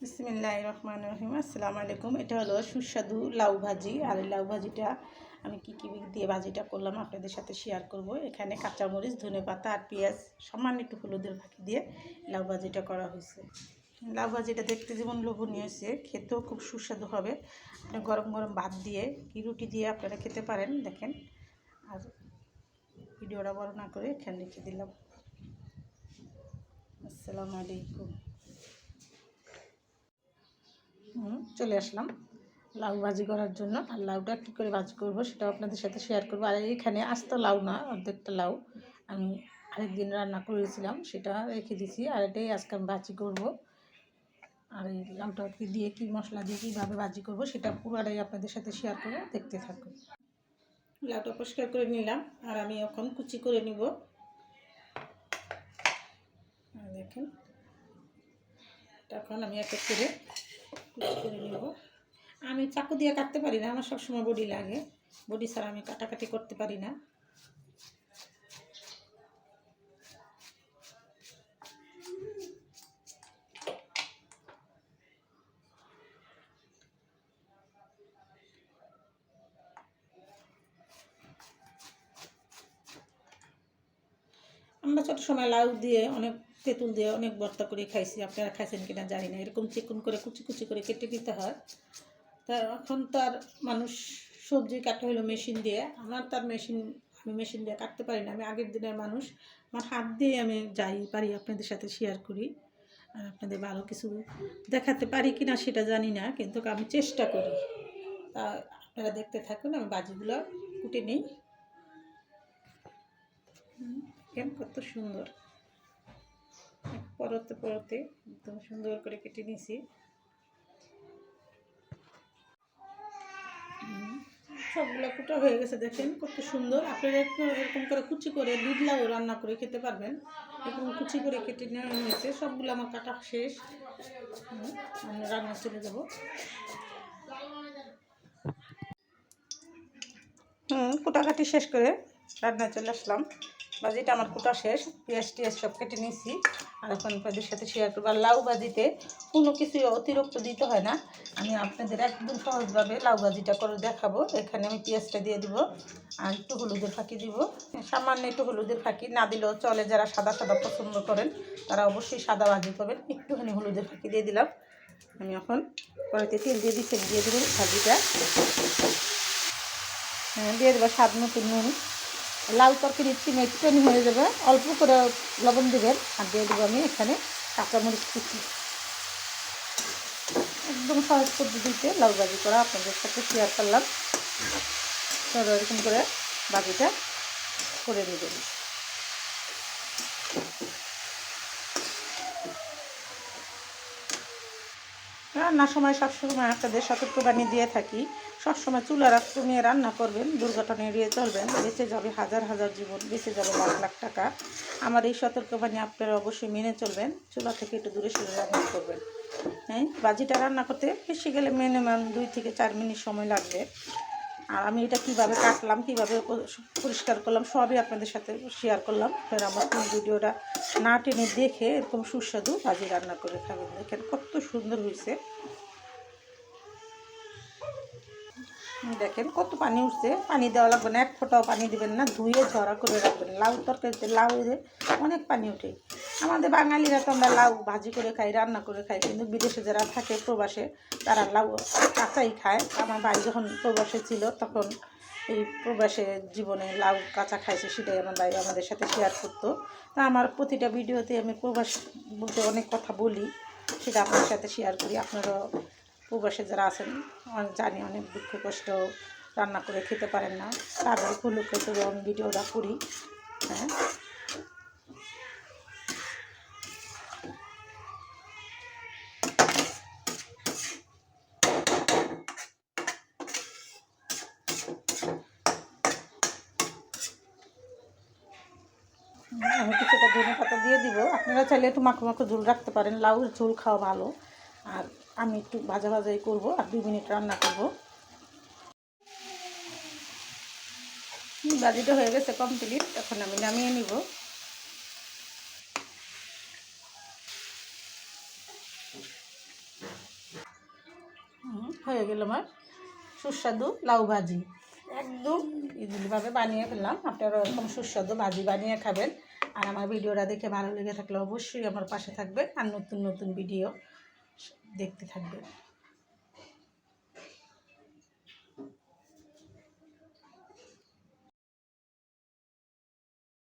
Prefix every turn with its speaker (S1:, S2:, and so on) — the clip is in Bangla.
S1: বিসমিল্লাহ রহমান রহিম আসসালামু আলাইকুম। এটা হলো সুস্বাদু লাউ ভাজি। আর এই লাউ ভাজিটা আমি কী কী দিয়ে ভাজিটা করলাম আপনাদের সাথে শেয়ার করব। এখানে কাঁচামরিচ, ধনে পাতা আর পেঁয়াজ, সামান্য একটু হলুদের ফাঁকি দিয়ে লাউ ভাজিটা করা হয়েছে। লাউ ভাজিটা দেখতে যেমন লোভনীয় হয়েছে, খেতেও খুব সুস্বাদু হবে। আপনি গরম গরম ভাত দিয়ে কি রুটি দিয়ে আপনারা খেতে পারেন, দেখেন। আর ভিডিওটা বড় না করে এখানে রেখে দিলাম। আসসালামু আলাইকুম হুম, চলে আসলাম লাউ ভাজি করার জন্য। আর লাউটা কী করে ভাজি করব সেটাও আপনাদের সাথে শেয়ার করব। আর এখানে আস্ত লাউ না, অর্ধেকটা লাউ আমি আরেকদিন রান্না করেছিলাম, সেটা রেখে দিছি। আর এটাই আজকে আমি ভাজি করব। আর এই লাউটা কি দিয়ে, কী মশলা দিয়ে, কীভাবে ভাজি করব সেটা পুরোটাই আপনাদের সাথে শেয়ার করে দেখতে থাকুন। লাউটা পরিষ্কার করে নিলাম, আর আমি এখন কুচি করে নিব। দেখেন তখন আমি এক এক করে কুচি করে নেব। আমি চাকু দিয়ে কাটতে পারি না, আমার সবসময় বডি লাগে। বডি ছাড়া আমি কাটাকাটি করতে পারি না। আমরা ছোট সময় লাউ দিয়ে অনেক তেঁতুল দিয়ে অনেক ভর্তা করে খাইছি, আপনারা খাইছেন কিনা জানি না, এরকম চিকন করে, কুচি কুচি করে কেটে দিতে হয়। তা এখন তো আর মানুষ সবজি কাটা হলো মেশিন দিয়ে, আমার তার মেশিন, আমি মেশিন দিয়ে কাটতে পারি না, আমি আগের দিনের মানুষ। আমার হাত দিয়ে আমি যাই, পারি আপনাদের সাথে শেয়ার করি, আর আপনাদের ভালো কিছু দেখাতে পারি কি না সেটা জানি না, কিন্তু আমি চেষ্টা করি। তা আপনারা দেখতে থাকুন, আমি বাজিগুলো কুটে নিই। কত সুন্দর। পরতে পরতে একদম সুন্দর করে কেটে নিয়েছি সবগুলো কুটা হয়ে গেছে দেখেন কত সুন্দর। আপনারা এরকম করে কুচি করে দুধ লাউ রান্না করে খেতে পারবেন। এরকম কুচি করে কেটে নেওয়া হয়েছে সবগুলো আমার কাটা শেষ। হুম, আমি রান্না চলে যাব। হুম কুটাকাটি শেষ করে রান্না চলে আসলাম। বাজিটা আমার কুটা শেষ পেঁয়াজ টিয়াজ সব কেটে নিয়েছি এখন আপনাদের সাথে শেয়ার করব। আর লাউ বাজিতে কোনো কিছু অতিরিক্ত দিতে হয় না। আমি আপনাদের একদম সহজভাবে লাউ ভাজিটা করে দেখাবো। এখানে আমি পেঁয়াজটা দিয়ে দিব আর একটু হলুদের ফাঁকি দিব। সামান্য একটু হলুদের ফাঁকি না দিলেও চলে যারা সাদা সাদা পছন্দ করেন, তারা অবশ্যই সাদা ভাজি করবেন। একটুখানি হলুদের ফাঁকি দিয়ে দিলাম। আমি এখন কড়াইতে তেল দিয়ে দিচ্ছি দিয়ে দেবো ভাজিটা। হ্যাঁ দিয়ে দেবো স্বাদ মতো নুন। লাউ তরকারি একটু একটুখানি হয়ে যাবে। অল্প করে লবণ দেবেন। আর দিয়ে দেবো আমি এখানে কাঁচামরিচ কুচি। একদম সহজ পদ্ধতিতে লাউ ভাজি করা আপনাদের সাথে শেয়ার করলাম। এরকম করে ভাজিটা করে নেবেন। রান্নার সময় সবসময় আপনাদের সতর্কবাণী দিয়ে থাকি। সবসময় চুলার কমিয়ে রান্না করবেন দুর্ঘটনা এড়িয়ে চলবেন, বেঁচে যাবে হাজার হাজার জীবন, বেঁচে যাবে লাখ লাখ টাকা। আমার এই সতর্কবাণী আপনারা অবশ্যই মেনে চলবেন, চুলা থেকে একটু দূরে সরে রান্না করবেন। হ্যাঁ বাজিটা রান্না করতে বেশি গেলে মিনিমাম দুই থেকে চার মিনিট সময় লাগবে। আর আমি এটা কীভাবে কাটলাম, কীভাবে পরিষ্কার করলাম, সবই আপনাদের সাথে শেয়ার করলাম। আপনারা আমার কোন ভিডিওটা না টেনে দেখে এরকম সুস্বাদু ভাজি রান্না করে খাবেন। দেখেন কত সুন্দর হয়েছে। দেখেন কত পানি উঠছে। পানি দেওয়া লাগবে না, এক ফোঁটাও পানি দিবেন না, ধুয়ে ঝরা করে রাখবেন। লাউ তরকারিতে লাউ অনেক পানি ওঠে। আমাদের বাঙালিরা তো আমরা লাউ ভাজি করে খাই, রান্না করে খাই, কিন্তু বিদেশে যারা থাকে প্রবাসে, তারা লাউ কাঁচাই খায়। আমার বাড়ি যখন প্রবাসে ছিল, তখন এই প্রবাসে জীবনে লাউ কাঁচা খাইছে সেটাই আমার ভাই আমাদের সাথে শেয়ার করতো। তা আমার প্রতিটা ভিডিওতে আমি প্রবাস বলতে অনেক কথা বলি, সেটা আপনার সাথে শেয়ার করি। আপনারা প্রবাসে যারা আছেন জানি অনেক দুঃখ, কষ্ট, রান্না করে খেতে পারেন না। তাদের উপলক্ষে তবে আমি ভিডিওটা করি হ্যাঁ? আমি কিছুটা ধনে পাতা দিয়ে দিব। আপনারা চাইলে একটু মাখো মাখো ঝোল রাখতে পারেন। লাউর ঝোল খাওয়া ভালো। আর আমি একটু ভাজা ভাজাই করব আর দুই মিনিট রান্না করব। ভাজিটা হয়ে গেছে কমপ্লিট এখন আমি নামিয়ে নিব। হয়ে গেল আমার সুস্বাদু লাউ ভাজি। একদম ইজিলিভাবে বানিয়ে ফেললাম। আপনারা এরকম সুস্বাদু ভাজি বানিয়ে খাবেন। আর আমার ভিডিওটা দেখে ভালো লেগে থাকলে অবশ্যই আমার পাশে থাকবেন। আর নতুন নতুন ভিডিও দেখতে থাকবেন।